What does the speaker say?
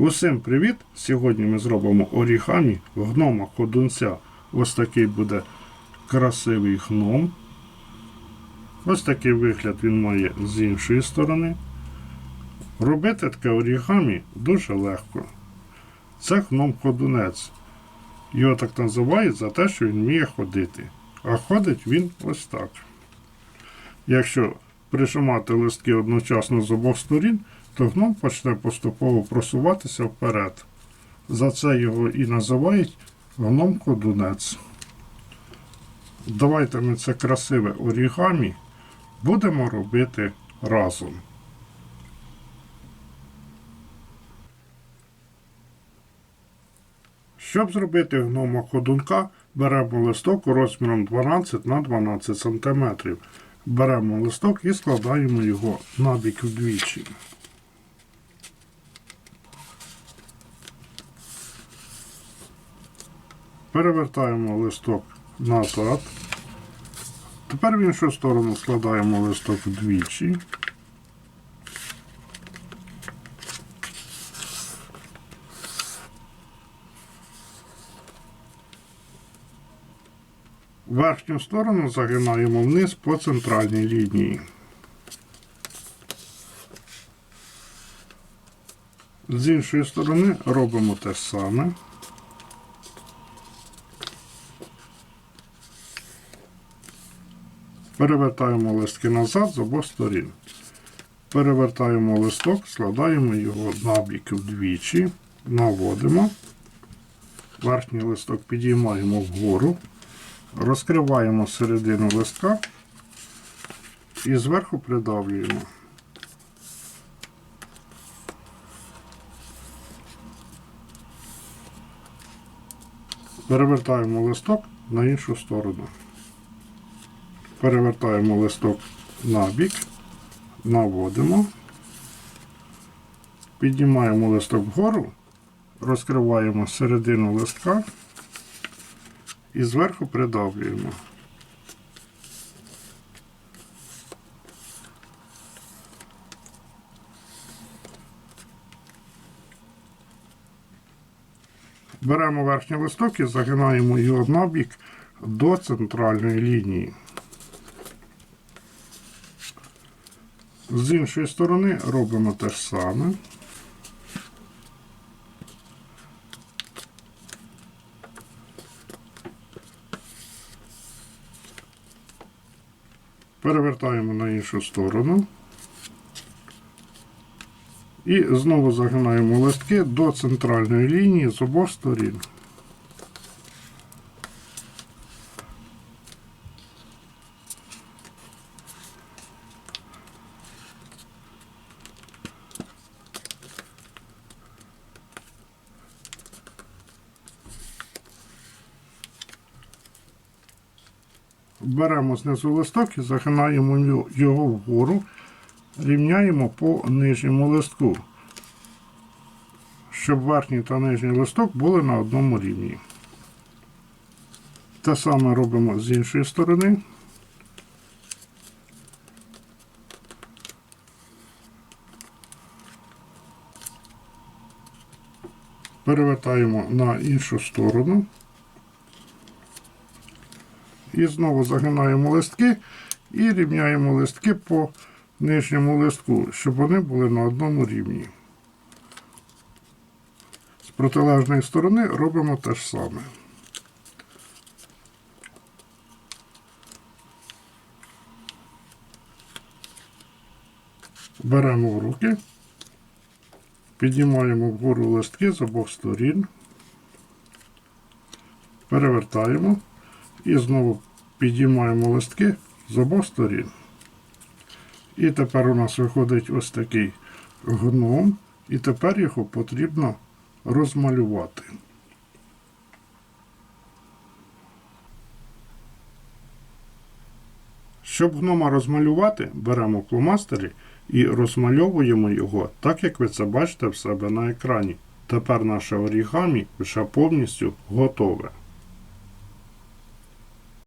Усім привіт! Сьогодні ми зробимо орігамі гнома ходунця. Ось такий буде красивий гном. Ось такий вигляд він має з іншої сторони. Робити таке орігамі дуже легко. Це гном ходунець. Його так називають за те, що він вміє ходити. А ходить він ось так. Якщо прижимати листки одночасно з обох сторін, то почне поступово просуватися вперед. За це його і називають гном ходунець. Давайте ми це красиве орігамі будемо робити разом. Щоб зробити гнома ходунка, беремо листок розміром 12 на 12 см. Беремо листок і складаємо його набік вдвічі. Перевертаємо листок назад. Тепер в іншу сторону складаємо листок вдвічі. Верхню сторону загинаємо вниз по центральній лінії. З іншої сторони робимо те саме. Перевертаємо листки назад з обох сторін. Перевертаємо листок, складаємо його набік вдвічі, наводимо. Верхній листок підіймаємо вгору, розкриваємо середину листка і зверху придавлюємо. Перевертаємо листок на іншу сторону. Перевертаємо листок на бік, наводимо, піднімаємо листок вгору, розкриваємо середину листка і зверху придавлюємо. Беремо верхній листок і загинаємо його на бік до центральної лінії. З іншої сторони робимо те ж саме. Перевертаємо на іншу сторону. І знову загинаємо листки до центральної лінії з обох сторін. Беремо знизу листок і загинаємо його- вгору, рівняємо по нижньому листку, щоб верхній та нижній листок були на одному рівні. Те саме робимо з іншої сторони. Перевертаємо на іншу сторону. І знову загинаємо листки і рівняємо листки по нижньому листку, щоб вони були на одному рівні. З протилежної сторони робимо те ж саме. Беремо в руки, піднімаємо вгору листки з обох сторін, перевертаємо. І знову підіймаємо листки з обох сторін. І тепер у нас виходить ось такий гном, і тепер його потрібно розмалювати. Щоб гнома розмалювати, беремо фломастери і розмальовуємо його так, як ви це бачите в себе на екрані. Тепер наше орігамі вже повністю готове.